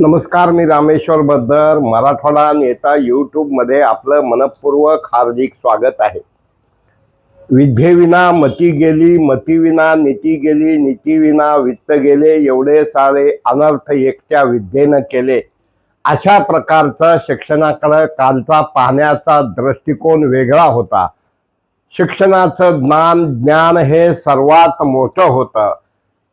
नमस्कार मी रामेश्वर बद्दर मराठवाडा नेता यूट्यूबमध्ये आपलं मनपूर्वक हार्दिक स्वागत आहे. विद्येविना मती गेली मतीविना नीती गेली नीतीविना वित्त गेले एवढे सारे अनर्थ एकट्या विद्येनं केले. अशा प्रकारचा शिक्षणाकडे कालचा पाहण्याचा दृष्टिकोन वेगळा होता. शिक्षणाचं ज्ञान ज्ञान हे सर्वात मोठं होतं.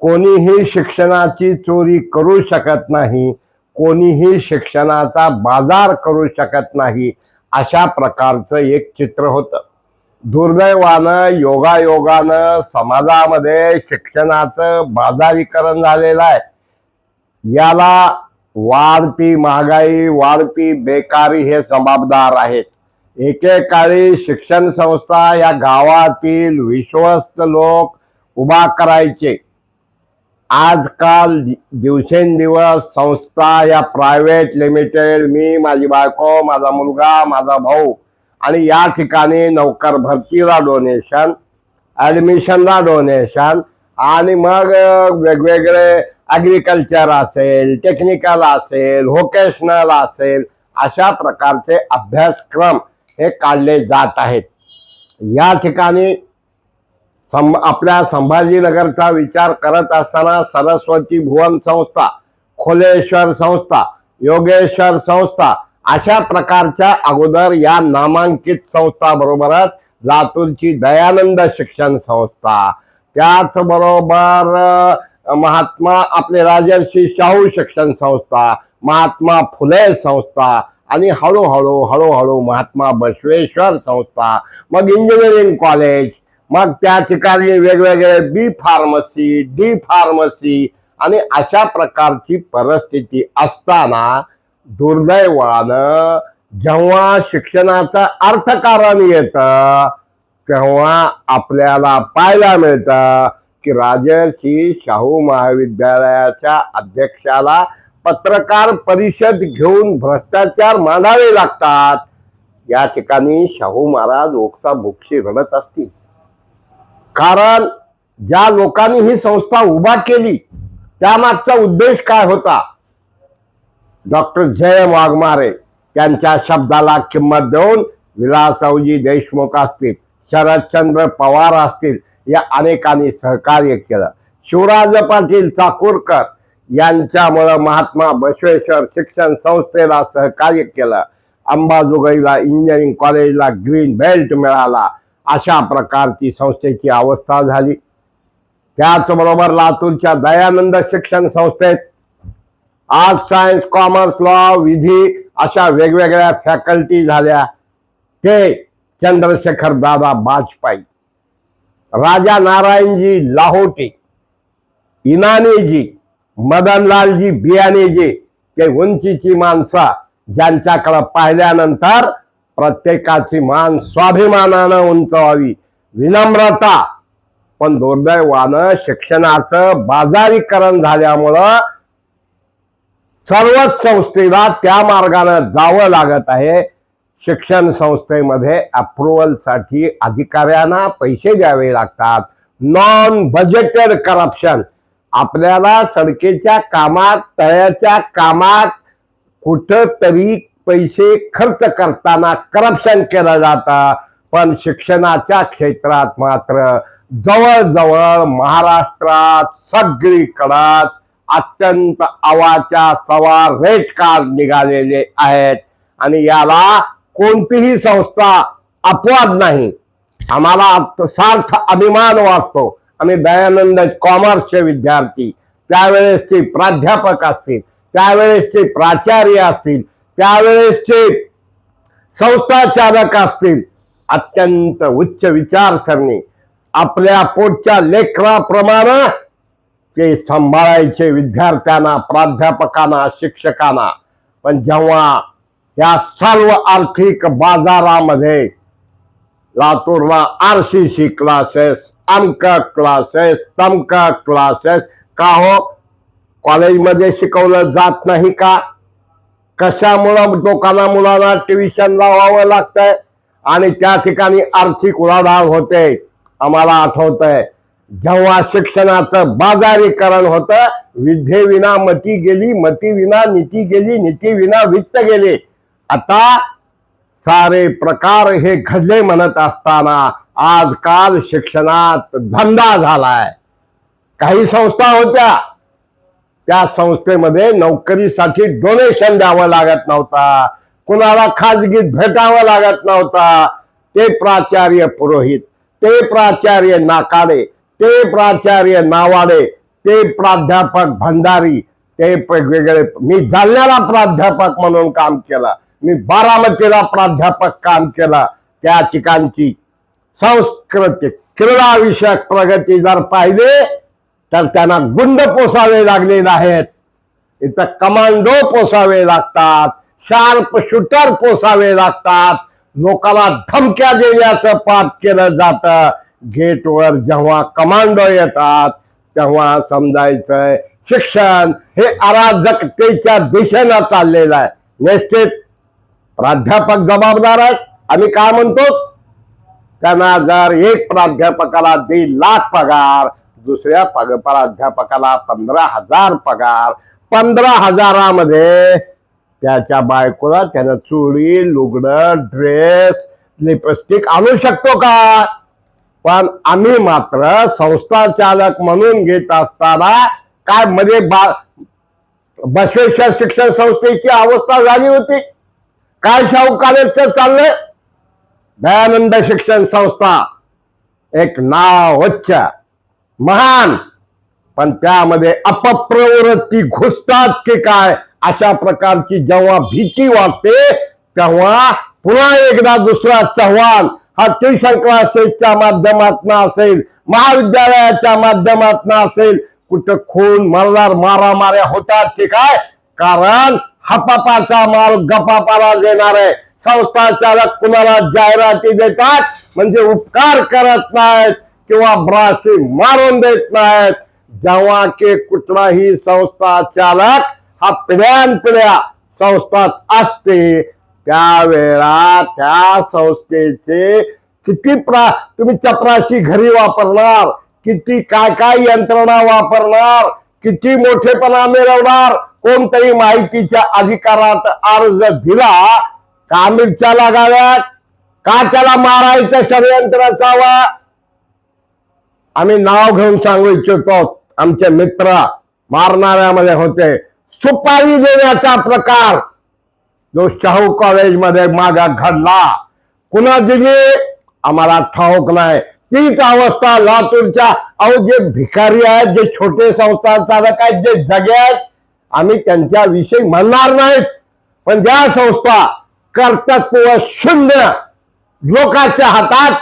कोणीही शिक्षणाची चोरी करू शकत नाही कोणीही शिक्षणाचा बाजार करू शकत नाही अशा प्रकारचं एक चित्र होतं. दुर्दैवानं योगायोगानं समाजामध्ये शिक्षणाचं बाजारीकरण झालेलं आहे. याला वाढती महागाई वाढती बेकारी हे जबाबदार आहेत. एकेकाळी शिक्षण संस्था या गावातील विश्वस्त लोक उभा करायचे. आजकाल दिवसेंदिवस संस्था या प्रायव्हेट लिमिटेड मी माझी बायको माझा मुलगा माझा भाऊ आणि या ठिकाणी नौकर भरतीला डोनेशन ॲडमिशनला डोनेशन आणि मग वेगवेगळे ॲग्रिकल्चर असेल टेक्निकल असेल व्होकेशनल असेल अशा प्रकारचे अभ्यासक्रम हे काढले जात आहेत. या ठिकाणी सं आपल्या संभाजीनगरचा विचार करत असताना सरस्वती भुवन संस्था खोलेश्वर संस्था योगेश्वर संस्था अशा प्रकारच्या अगोदर या नामांकित संस्थाबरोबरच लातूरची दयानंद शिक्षण संस्था. त्याचबरोबर महात्मा आपले राजर्षी शाहू शिक्षण संस्था महात्मा फुले संस्था आणि हळूहळू हळूहळू महात्मा बसवेश्वर संस्था. मग इंजिनिअरिंग कॉलेज मग त्या ठिकाणी वेगवेगळे बी फार्मसी डी फार्मसी आणि अशा प्रकारची परिस्थिती असताना दुर्दैवानं जेव्हा शिक्षणाचं अर्थकारण येतं तेव्हा आपल्याला पाहायला मिळतं की राजर्षी शाहू महाविद्यालयाच्या अध्यक्षाला पत्रकार परिषद घेऊन भ्रष्टाचार मांडावे लागतात. या ठिकाणी शाहू महाराज ओक्सा भुक्षी रडत असतील. कारण ज्या लोकांनी ही संस्था उभा केली त्यामागचा उद्देश काय होता? डॉक्टर जय वाघमारे त्यांच्या शब्दाला किंमत देऊन विलासरावजी देशमुख असतील शरदचंद्र पवार असतील या अनेकांनी सहकार्य केलं. शिवराज पाटील चाकूरकर यांच्यामुळं महात्मा बसवेश्वर शिक्षण संस्थेला सहकार्य केलं. अंबाजोगाईला इंजिनिअरिंग कॉलेजला ग्रीन बेल्ट मिळाला. अशा प्रकारची संस्थेची अवस्था झाली. त्याचबरोबर लातूरच्या दयानंद शिक्षण संस्थेत आर्ट सायन्स कॉमर्स लॉ विधी अशा वेगवेगळ्या फॅकल्टी झाल्या. ते चंद्रशेखर दादा बाजपाई राजा नारायणजी लाहोटे इनानीजी मदनलालजी बियाणेजी ते उंचीची माणसं ज्यांच्याकडं पाहिल्यानंतर प्रत्येकाची मान स्वाभिमानानं उंचवावी विनम्रता. पण दुर्दैवानं शिक्षणाचं बाजारीकरण झाल्यामुळं सर्वच संस्थेला त्या मार्गानं जावं लागत आहे. शिक्षण संस्थेमध्ये अप्रुव्हलसाठी अधिकाऱ्यांना पैसे द्यावे लागतात. नॉन बजेटेड करप्शन आपल्याला सडकेच्या कामात तळ्याच्या कामात कुठंतरी पैसे खर्च करताना करप्शन केलं जातं. पण शिक्षणाच्या क्षेत्रात मात्र जवळजवळ महाराष्ट्रात सगळीकडंच अत्यंत आवाच्या सवार रेट कार्ड निघालेले आहेत. आणि याला कोणतीही संस्था अपवाद नाही. आम्हाला सार्थ अभिमान वाटतो. आम्ही दयानंद कॉमर्सचे विद्यार्थी. त्यावेळेसचे प्राध्यापक असतील त्यावेळेसचे प्राचार्य असतील त्यावेळेसचे संस्थाचालक असतील. अत्यंत उच्च विचारसरणी. आपल्या पोटच्या लेकराप्रमाणे ते सांभाळायचे विद्यार्थ्यांना प्राध्यापकांना शिक्षकांना. पण जेव्हा या सर्व आर्थिक बाजारामध्ये लातूरला आर सी सी क्लासेस अंक क्लासेस तमक क्लासेस का हो? कॉलेजमध्ये शिकवलं जात नाही का? कशामुळं लोकांना मुलांना ट्युशन लावावं लागतंय? आणि त्या ठिकाणी आर्थिक उलाढाल होते. आम्हाला आठवतंय जेव्हा शिक्षणाचं बाजारीकरण होतं विद्येविना मती गेली मती विना नीती गेली नीतीविना वित्त गेले. आता सारे प्रकार हे घडले म्हणत असताना आजकाल शिक्षणात धंदा झालाय. काही संस्था होत्या त्या संस्थेमध्ये नोकरीसाठी डोनेशन द्यावं लागत नव्हता. कुणाला खाजगीत भेटावं लागत नव्हता. ते प्राचार्य पुरोहित ते प्राचार्य नाकाडे ते प्राचार्य नावाडे ते प्राध्यापक भंडारी ते वेगवेगळे. मी जालन्याला प्राध्यापक म्हणून काम केलं. मी बारामतीला प्राध्यापक काम केलं. त्या ठिकाणची संस्कृती क्रीडा विषयक प्रगती जर पाहिजे तर त्यांना गुंड पोसावे लागलेले आहेत इथं कमांडो पोसावे लागतात शार्प शूटर पोसावे लागतात. लोकांना धमक्या देण्याचं पाप केलं जातं. गेटवर जेव्हा कमांडो येतात तेव्हा समजायचंय शिक्षण हे अराजकतेच्या दिशेनं चाललेलं आहे. निश्चित प्राध्यापक जबाबदार आहेत. आम्ही काय म्हणतो? त्यांना जर एक प्राध्यापकाला दीड लाख पगार दुसऱ्या पग प्राध्यापकाला पंधरा हजार पगार. पंधरा हजारामध्ये त्याच्या बायकोला त्यानं चुडी लुगडं ड्रेस लिपस्टिक आणू शकतो का? पण आम्ही मात्र संस्था चालक म्हणून घेत असताना काय मध्ये बा बसवेश्वर शिक्षण संस्थेची अवस्था झाली होती. काय शाहू कॉलेजचं चाललंय? दयानंद शिक्षण संस्था. एक नाव उच्च. महान. पण त्यामध्ये अपप्रवृत्ती घुसतात की काय? अशा प्रकारची जेव्हा भीती वाटते तेव्हा पुन्हा एकदा दुसरा चव्हाण. हा ट्युशन क्लासेसच्या माध्यमातून असेल महाविद्यालयाच्या माध्यमातून असेल कुठं खून मरणार मारामाऱ्या होतात की काय? कारण हपापाचा माल गपापाला देणार आहे. संस्था चालक कुणाला जाहिराती देतात? म्हणजे उपकार करत नाहीत. किंवा ब्राशी मारून देत नाहीत. जेव्हा की कुठलाही संस्था चालक हा पिढ्यानपिढ्या संस्थात असते त्यावेळा त्या संस्थेचे किती प्रा तुम्ही चपराशी घरी वापरणार किती काय काय यंत्रणा वापरणार किती मोठेपणा मिळवणार कोणत्याही माहितीच्या अधिकारात अर्ज दिला का मिरच्या लागाव्यात? का त्याला मारायचं षडयंत्र असावा? आम्ही नाव घेऊन सांगू इच्छितो. आमचे मित्र मारणाऱ्यामध्ये होते. सुपारी देण्याचा प्रकार जो शाहू कॉलेजमध्ये माझा घडला. कुणा दिली? आम्हाला ठाऊक नाही. तीच अवस्था लातूरच्या अहो जे भिकारी आहेत जे छोटे संस्था चालक आहेत जे जगे आहेत. आम्ही त्यांच्याविषयी म्हणणार नाहीत. पण ज्या संस्था कर्तव्य शून्य लोकांच्या हातात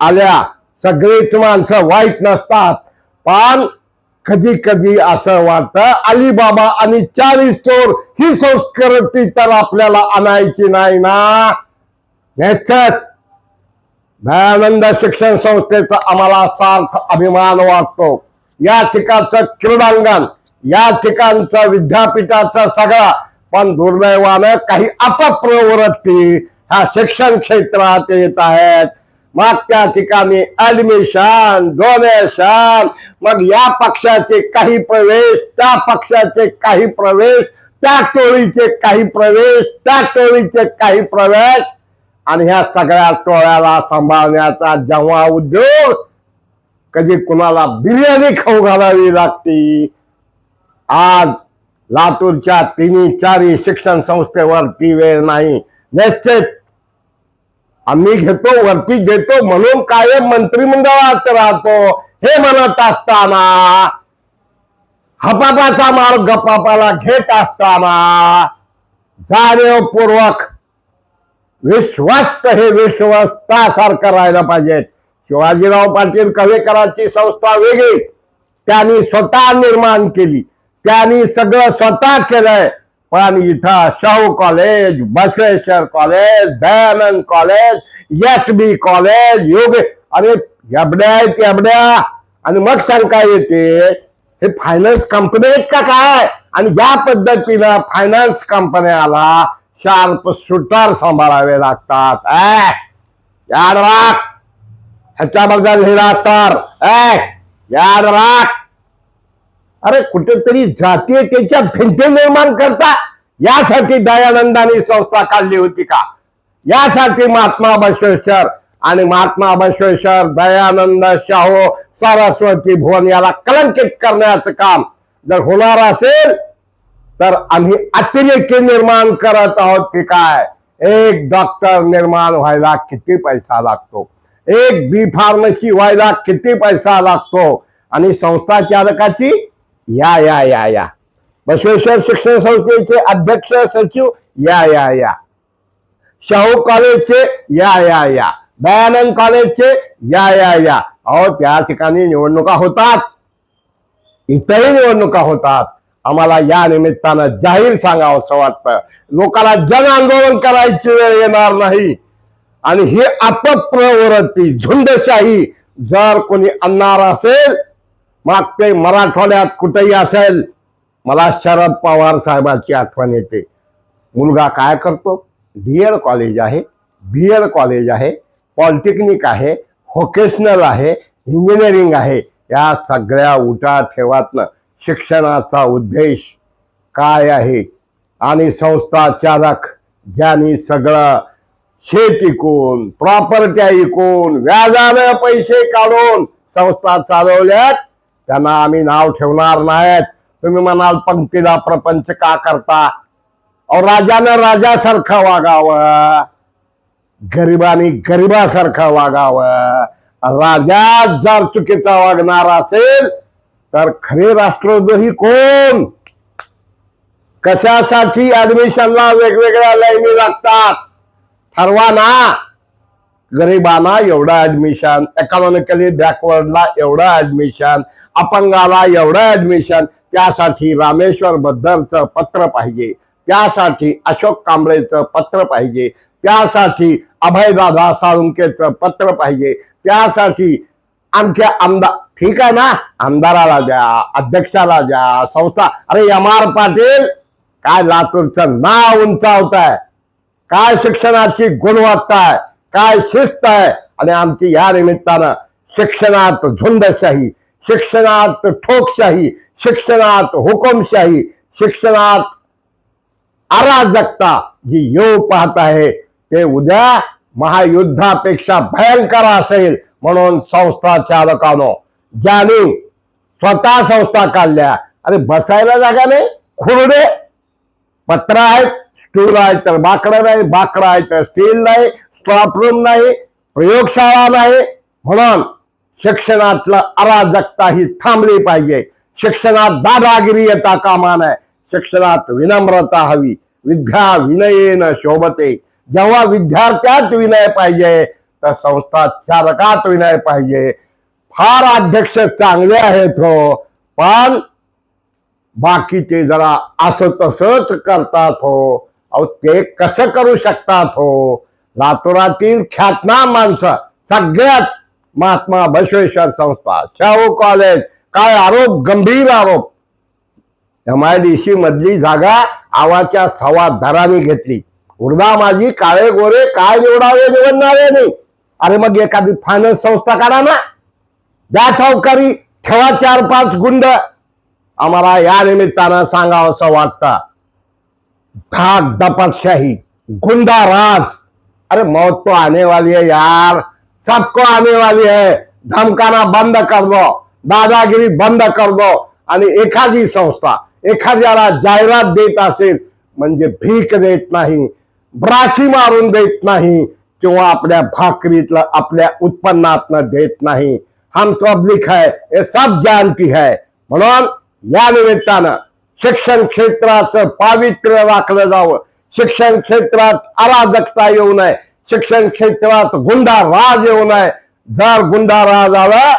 आल्या सगळीच माणसं वाईट नसतात. पण कधी कधी असं वाटतं अलिबाबा आणि चाळीस चोर ही संस्कृती तर आपल्याला आणायची नाही ना? निश्चित. दयानंद शिक्षण संस्थेचा आम्हाला सार्थ अभिमान वाटतो. या ठिकाणचं क्रीडांगण या ठिकाणचं विद्यापीठाचं सगळा पण दुर्दैवानं काही अपप्रवृत्ती ह्या शिक्षण क्षेत्रात येत आहेत. मग त्या ठिकाणी ऍडमिशन डोनेशन मग या पक्षाचे काही प्रवेश त्या पक्षाचे काही प्रवेश त्या टोळीचे काही प्रवेश त्या टोळीचे काही प्रवेश. आणि ह्या सगळ्या टोळ्याला सांभाळण्याचा जेव्हा उद्योग कधी कुणाला बिर्याणी खाऊ घालावी लागती. आज लातूरच्या तिन्ही चारी शिक्षण संस्थेवर ती वेळ नाही. निश्चित आम्ही घेतो वरती घेतो म्हणून कायम मंत्रिमंडळात राहतो. हे म्हणत असताना हपापाचा मार्ग गपापाला घेत असताना जाणीवपूर्वक विश्वस्त हे विश्वस्तासारखं राहायला पाहिजे. शिवाजीराव पाटील कवेकरांची संस्था वेगळी. त्यांनी स्वतः निर्माण केली. त्यांनी सगळं स्वतः केलंय. पण इथं Shahu college Basaveshwar college Dayanand college S B college योग अरे एवढ्या आहेत एवढ्या आणि मग सांगता येते हे फायनान्स कंपनी आहेत का काय? आणि ज्या पद्धतीनं फायनान्स कंपन्याला शार्प शूटर सांभाळावे लागतात. ऐ, याद ह्याच्याबद्दल हे तर ऐ, राख. अरे कुठेतरी जातीयतेच्या भिंती निर्माण करता. यासाठी दयानंदानी संस्था काढली होती का? यासाठी महात्मा बसवेश्वर आणि महात्मा बसवेश्वर दयानंद शाहू सरस्वती भुवन याला कलंकित करण्याचं काम जर होणार असेल तर आम्ही अतिरेकी निर्माण करत आहोत की काय? एक डॉक्टर निर्माण व्हायला किती पैसा लागतो? एक बी फार्मसी व्हायला किती पैसा लागतो? आणि संस्था चालकाची या या या या. बसवेश्वर शिक्षण संस्थेचे अध्यक्ष सचिव या या या. शाहू कॉलेजचे या या या. दयानंद कॉलेजचे या या या. अहो त्या ठिकाणी निवडणुका होतात. इथंही निवडणुका होतात. आम्हाला या निमित्तानं जाहीर सांगावं असं वाटतं. लोकांना जन आंदोलन करायची वेळ येणार नाही. आणि ही अपप्रवृत्ती झुंडशाही जर कोणी आणणार असेल मग ते मराठवाड्यात कुठेही असेल मला शरद पवार साहेबांची आठवण येते. मुलगा काय करतो? बी एड कॉलेज आहे बी एड कॉलेज आहे पॉलिटेक्निक आहे व्होकेशनल आहे इंजिनिअरिंग आहे. या सगळ्या उठा ठेवातनं शिक्षणाचा उद्देश काय आहे? आणि संस्था चालक ज्यांनी सगळं शेत इकून प्रॉपर्ट्या इकून व्याजानं पैसे काढून संस्था चालवल्यात त्यांना आम्ही नाव ठेवणार नाहीत. तुम्ही म्हणाल पंक्तीला प्रपंच का करता? अहो राजानं राजासारखं वागावं. गरिबानी गरिबासारखं वागावं. राजा जर चुकीचा वागणार असेल तर खरे राष्ट्रद्रोही कोण? कशासाठी ऍडमिशनला वेगवेगळ्या लाईनी लागतात? ठरवा ना. गरिबांना एवढं ऍडमिशन इकॉनॉमिकली बॅकवर्डला एवढं ऍडमिशन अपंगाला एवढं ऍडमिशन त्यासाठी रामेश्वर बद्दलचं पत्र पाहिजे. त्यासाठी अशोक कांबळेचं पत्र पाहिजे. त्यासाठी अभयदादा साळुंकेचं पत्र पाहिजे. त्यासाठी आमच्या आमदार ठीक आहे ना? आमदाराला द्या अध्यक्षाला द्या संस्था अरे एम आर पाटील काय लातूरचं नाव उंचावताय? काय शिक्षणाची गुणवत्ता आहे? काय शिस्त आहे? आणि आमची या निमित्तानं शिक्षणात झुंडशाही शिक्षणात ठोकशाही शिक्षणात हुकुमशाही शिक्षणात अराजकता जी येऊ पाहत आहे ते उद्या महायुद्धापेक्षा भयंकर असेल म्हणून संस्था चालकानो ज्याने स्वतः संस्था काढल्या. अरे बसायला जागा नाही खुरडे पत्र आहेत स्टूल आहे तर बाकडं नाही बाकडं आहे तर स्टील नाही स्टॉप रूम नाही प्रयोगशाळा नाही म्हणून शिक्षणातलं अराजकता ही थांबली पाहिजे. शिक्षणात दादागिरी येता कामा नये. शिक्षणात विनम्रता हवी. विद्या विनयेन शोभते. जेव्हा विद्यार्थ्यात विनय पाहिजे तर संस्था चालकात विनय पाहिजे. फार अध्यक्ष चांगले आहेत हो पण बाकीचे जरा असं तसंच करतात हो. अहो ते कसं करू शकतात हो? लातूरातील ख्यातनाम माणसं सगळ्यात महात्मा बसवेश्वर संस्था शाहू कॉलेज काय आरोप गंभीर आरोप. एम आय डी सी मधली जागा आवाच्या सव्वा दराने घेतली. उर्दा माझी काळे गोरे काय निवडावे निवडणारे नाही. अरे मग एखादी फायनान्स संस्था काढा ना. द्या सावकारी ठेवा चार पाच गुंड. आम्हाला या निमित्तानं सांगावं असं वाटतं. धाक दपटशाही गुंडा राज अरे मौत तो आने वाली है यार। सबको आने वाली है। धमकाना बंद कर दो। दादागिरी बंद कर दो। आणि एखादी संस्था एखाद्याला जाहिरात देत असेल म्हणजे भीक देत नाही ब्राशी मारून देत नाही किंवा आपल्या भाकरीतलं आपल्या उत्पन्नातनं देत नाही. हम पब्लिक है हे सब जानती है। म्हणून या निमित्तानं शिक्षण क्षेत्राचं पावित्र्य राखलं जावं. शिक्षण क्षेत्रात अराजकता येऊ नये. शिक्षण क्षेत्रात गुंडा राज येऊ नये. जर गुंडा राज आला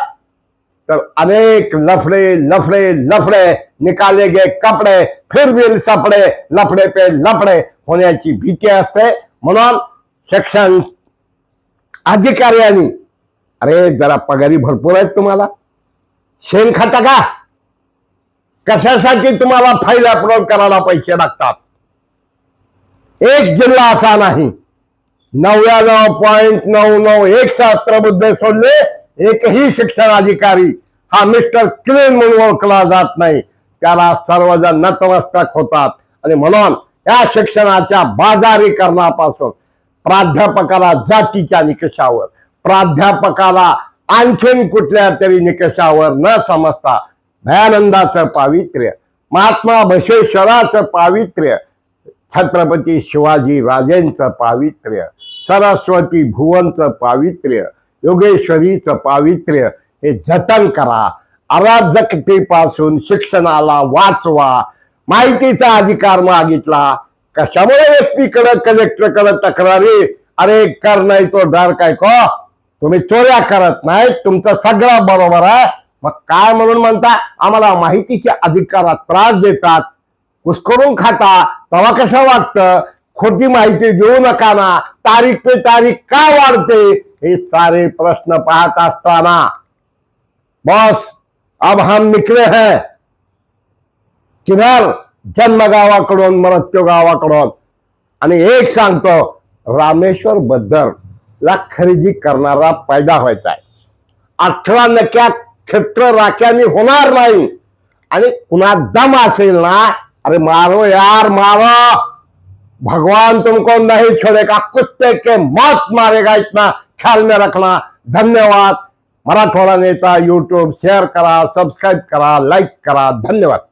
तर अनेक लफड़े लफड़े लफड़े निकाले गे कपडे फिर बिल सपडे लफड़े पे लफड़े होण्याची भीती असते. म्हणून शिक्षण अधिकाऱ्यांनी अरे जरा पगारी भरपूर आहेत तुम्हाला. शेण खाता का? कशासाठी तुम्हाला फायदा अपलोड करायला पैसे लागतात? एक जिल्हा असा नाही. नव्याण्णव पॉईंट नऊ नऊ एक सहस्त्र मुद्दे सोडले एकही शिक्षण अधिकारी हा मिस्टर क्लीन म्हणून ओळखला जात नाही. त्याला सर्वजण नतमस्तक होतात. आणि म्हणून या शिक्षणाच्या बाजारीकरणापासून प्राध्यापकाला जातीच्या निकषावर प्राध्यापकाला आणखीन कुठल्या तरी निकषावर न समजता दयानंदाचं पावित्र्य महात्मा बसवेश्वराचं पावित्र्य छत्रपती शिवाजी राजेंचं पावित्र्य सरस्वती भुवनचं पावित्र्य योगेश्वरीचं पावित्र्य हे जतन करा. अराजकतेपासून शिक्षणाला वाचवा. माहितीचा अधिकार मागितला. कशामुळे एस पी कडे तक्रारी? अरे कर नाही तो डर काय को? तुम्ही चोऱ्या करत नाही तुमचं सगळं बरोबर आहे. मग काय म्हणून म्हणता? आम्हाला माहितीच्या अधिकारात त्रास देतात. कुसकरून खाता. तवा कसं वाटतं? खोटी माहिती देऊ नका ना. तारीख पे तारीख का वाढते? हे सारे प्रश्न पाहत असताना. बॉस अब हम निकले है. किनार जन्म गावाकडून मृत्यू गावाकडून आणि एक सांगतो रामेश्वर बद्दल ला खरेदी करणारा पैदा व्हायचा आहे. अठरा नक्या क्षेत्र राख्याने होणार नाही. आणि कुणा दम असेल ना अरे मारो यार मारो! भगवान तुमको नहीं छोड़ेगा कुत्ते के मौत मारेगा इतना ख्याल में रखना। धन्यवाद। मराठवाडा नेता यूट्यूब शेअर करा सबस्क्राईब करा लाईक करा। धन्यवाद।